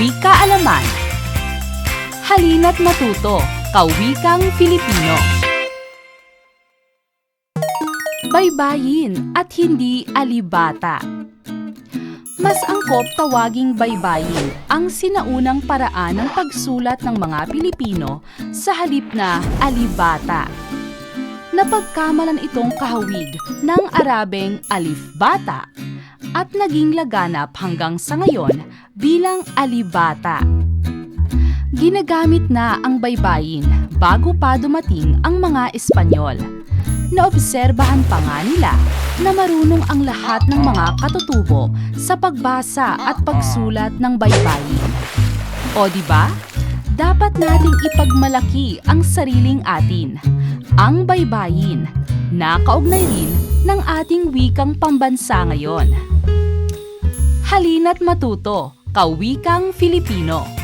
Wika Alaman. Halina't matuto, Kawikang Filipino. Baybayin at hindi alibata. Mas angkop tawaging baybayin ang sinaunang paraan ng pagsulat ng mga Pilipino sa halip na alibata. Napagkamalan itong kahawig ng Arabeng alifbata at naging laganap hanggang sa ngayon bilang alibata. Ginagamit na ang baybayin bago pa dumating ang mga Espanyol. Naobserbahan pa nga nila na marunong ang lahat ng mga katutubo sa pagbasa at pagsulat ng baybayin. O di ba? Dapat nating ipagmalaki ang sariling atin, ang baybayin, na kaugnay rin ng ating wikang pambansa ngayon. Halina't matuto, kawikang Filipino.